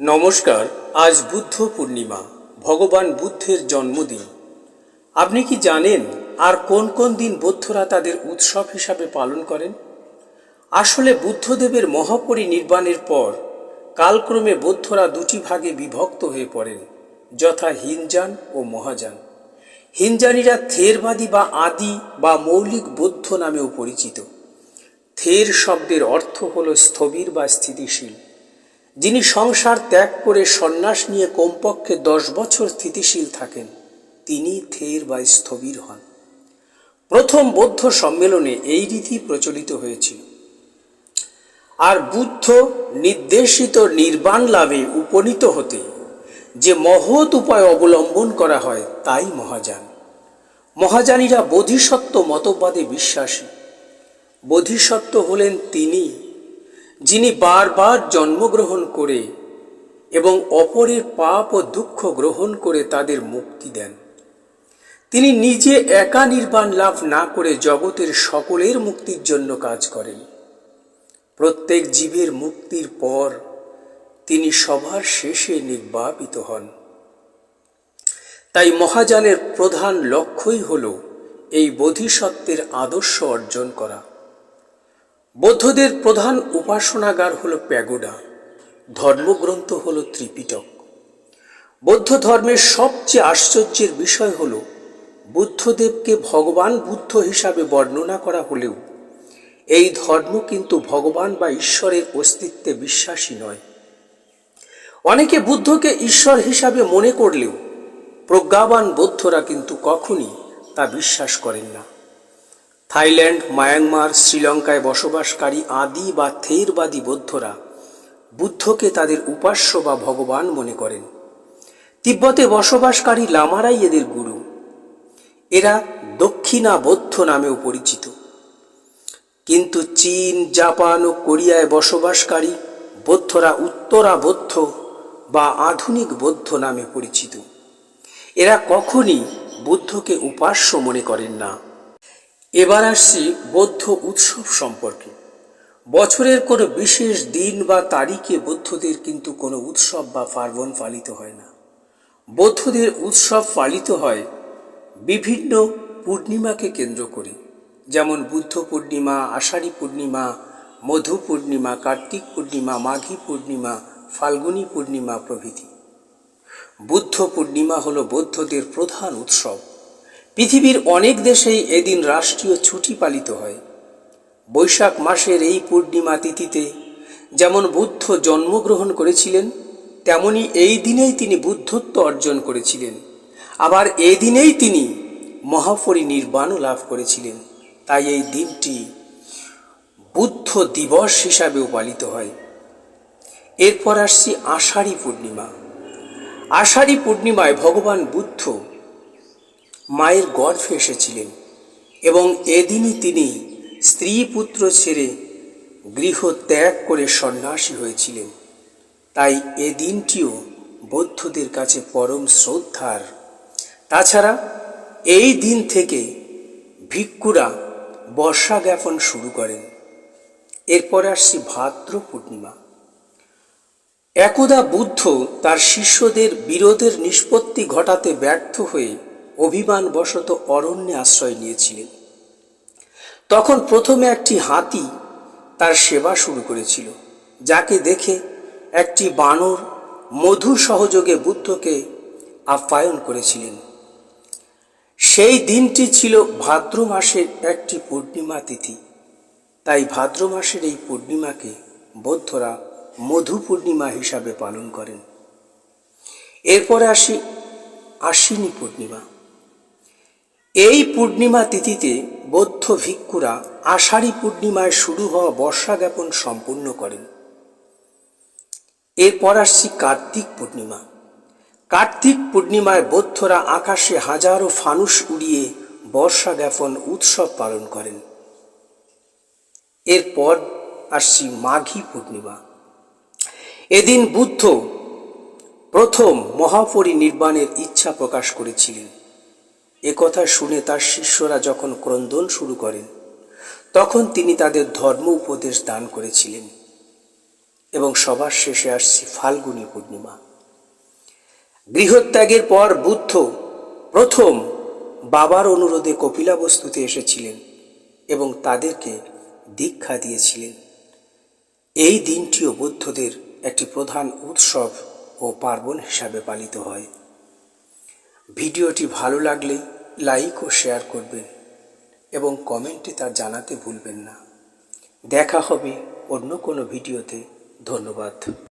নমস্কার, আজ বুদ্ধ পূর্ণিমা, ভগবান বুদ্ধের জন্মদিন। আপনি কি জানেন আর কোন কোন দিন বৌদ্ধরা তাদের উৎসব হিসাবে পালন করেন? আসলে বুদ্ধদেবের মহাপরিনির্বাণের পর কালক্রমে বৌদ্ধরা দুটি ভাগে বিভক্ত হয়ে পড়েন, যথা হিনজান ও মহাযান হিনজানিরা থেরবাদী বা আদি বা মৌলিক বৌদ্ধ নামেও পরিচিত। থের শব্দের অর্থ হল স্থবির বা স্থিতিশীল। যিনি সংসার ত্যাগ করে সন্ন্যাস নিয়ে কমপক্ষে দশ বছর স্থিতিশীল থাকেন, তিনি থের বা স্থবির হন। প্রথম বৌদ্ধ সম্মেলনে এই রীতি প্রচলিত হয়েছিল। আর বুদ্ধ নির্দেশিত নির্বাণ লাভে উপনীত হতে যে মহৎ উপায় অবলম্বন করা হয়, তাই মহাযান। মহাযানীরা বোধিসত্ত্ব মতবাদে বিশ্বাসী। বোধিসত্ত্ব হলেন তিনি যিনি বারবার জন্মগ্রহণ করে এবং অপরের পাপ ও দুঃখ গ্রহণ করে তাদের মুক্তি দেন। তিনি নিজে একা নির্বাণ লাভ না করে জগতের সকলের মুক্তির জন্য কাজ করেন। প্রত্যেক জীবের মুক্তির পর তিনি সবার শেষে নির্বাপিত হন। তাই মহাযানের প্রধান লক্ষ্যই হল এই বোধিসত্ত্বের আদর্শ অর্জন করা। বৌদ্ধদের প্রধান উপাসনাগার হল প্যাগোডা। ধর্মগ্রন্থ হল ত্রিপিটক। বৌদ্ধ ধর্মের সবচেয়ে আশ্চর্যের বিষয় হল, বুদ্ধদেবকে ভগবান বুদ্ধ হিসাবে বর্ণনা করা হলেও, এই ধর্ম কিন্তু ভগবান বা ঈশ্বরের অস্তিত্বে বিশ্বাসী নয়। অনেকে বুদ্ধকে ঈশ্বর হিসাবে মনে করলেও, প্রজ্ঞাবান বৌদ্ধরা কিন্তু কখনই তা বিশ্বাস করেন না। থাইল্যান্ড, মায়ানমার, শ্রীলঙ্কায় বসবাসকারী আদি বা থেরবাদী বৌদ্ধরা বুদ্ধকে তাদের উপাস্য বা ভগবান মনে করেন। তিব্বতে বসবাসকারী লামারাই এদের গুরু। এরা দক্ষিণা বৌদ্ধ নামেও পরিচিত। কিন্তু চীন, জাপান ও কোরিয়ায় বসবাসকারী বৌদ্ধরা উত্তরা বৌদ্ধ বা আধুনিক বৌদ্ধ নামে পরিচিত। এরা কখনই বুদ্ধকে উপাস্য মনে করেন না। এবার আসছি বৌদ্ধ উৎসব সম্পর্কে। বছরের কোনো বিশেষ দিন বা তারিখে বৌদ্ধদের কিন্তু কোনো উৎসব বা পার্বণ পালিত হয় না। বৌদ্ধদের উৎসব পালিত হয় বিভিন্ন পূর্ণিমাকে কেন্দ্র করে, যেমন বুদ্ধ পূর্ণিমা, আষাঢ়ী পূর্ণিমা, মধু পূর্ণিমা, কার্তিক পূর্ণিমা, মাঘী পূর্ণিমা, ফাল্গুনী পূর্ণিমা প্রভৃতি। বুদ্ধ পূর্ণিমা হল বৌদ্ধদের প্রধান উৎসব। পৃথিবীর অনেক দেশেই এদিন রাষ্ট্রীয় ছুটি পালিত হয়। বৈশাখ মাসের এই পূর্ণিমা তিথিতে যেমন বুদ্ধ জন্মগ্রহণ করেছিলেন, তেমনি এই দিনেই তিনি বুদ্ধত্ব অর্জন করেছিলেন। আবার এই দিনেই তিনি মহাপরিনির্বাণও লাভ করেছিলেন। তাই এই দিনটি বুদ্ধ দিবস হিসাবেও পালিত হয়। এরপর আসছি আষাঢ়ী পূর্ণিমা। আষাঢ়ী পূর্ণিমায় ভগবান বুদ্ধ মায়ের গর্ভে এসেছিলেন এবং এদিনই তিনি স্ত্রী পুত্র ছেড়ে গৃহ ত্যাগ করে সন্ন্যাসী হয়েছিলেন। তাই এ দিনটিও বৌদ্ধদের কাছে পরম শ্রদ্ধার। তাছাড়া এই দিন থেকে ভিক্ষুরা বর্ষা জ্ঞাপন শুরু করেন। এরপর আসছি ভাদ্র পূর্ণিমা। একদা বুদ্ধ তার শিষ্যদের বিরোধের নিষ্পত্তি ঘটাতে ব্যর্থ হয়ে অভিমানবশত অরণ্যে আশ্রয় নিয়েছিলেন। তখন প্রথমে একটি হাতি তার সেবা শুরু করেছিল, যাকে দেখে একটি বানর মধু সহযোগে বুদ্ধকে আপ্যায়ন করেছিলেন। সেই দিনটি ছিল ভাদ্র মাসের একটি পূর্ণিমা তিথি। তাই ভাদ্র মাসের এই পূর্ণিমাকে বৌদ্ধরা মধু পূর্ণিমা হিসাবে পালন করেন। এরপরে আসি আশ্বিনী পূর্ণিমা। এই পূর্ণিমা তিথিতে বৌদ্ধ ভিক্ষুরা আষাঢ়ী পূর্ণিমায় শুরু হওয়া বর্ষা জ্ঞাপন সম্পূর্ণ করেন। এরপর আসছি কার্তিক পূর্ণিমা। কার্তিক পূর্ণিমায় বৌদ্ধরা আকাশে হাজারো ফানুস উড়িয়ে বর্ষা জ্ঞাপন উৎসব পালন করেন। এরপর আসছি মাঘী পূর্ণিমা। এদিন বুদ্ধ প্রথম মহাপরিনির্বাণের ইচ্ছা প্রকাশ করেছিলেন। একথা শুনে তার শিষ্যরা যখন ক্রন্দন শুরু করেন, তখন তিনি তাদের ধর্ম উপদেশ দান করেছিলেন এবং সবার শেষে আসছি ফাল্গুনী পূর্ণিমা। গৃহত্যাগের পর বুদ্ধ প্রথম বাবার অনুরোধে কপিলাবস্তুতে এসেছিলেন এবং তাদেরকে দীক্ষা দিয়েছিলেন। এই দিনটিও বুদ্ধদের একটি প্রধান উৎসব ও পার্বণ হিসাবে পালিত হয়। ভিডিওটি ভালো লাগলে লাইক ও শেয়ার করবেন এবং কমেন্টে তা জানাতে ভুলবেন না। দেখা হবে অন্য কোনো ভিডিওতে। ধন্যবাদ।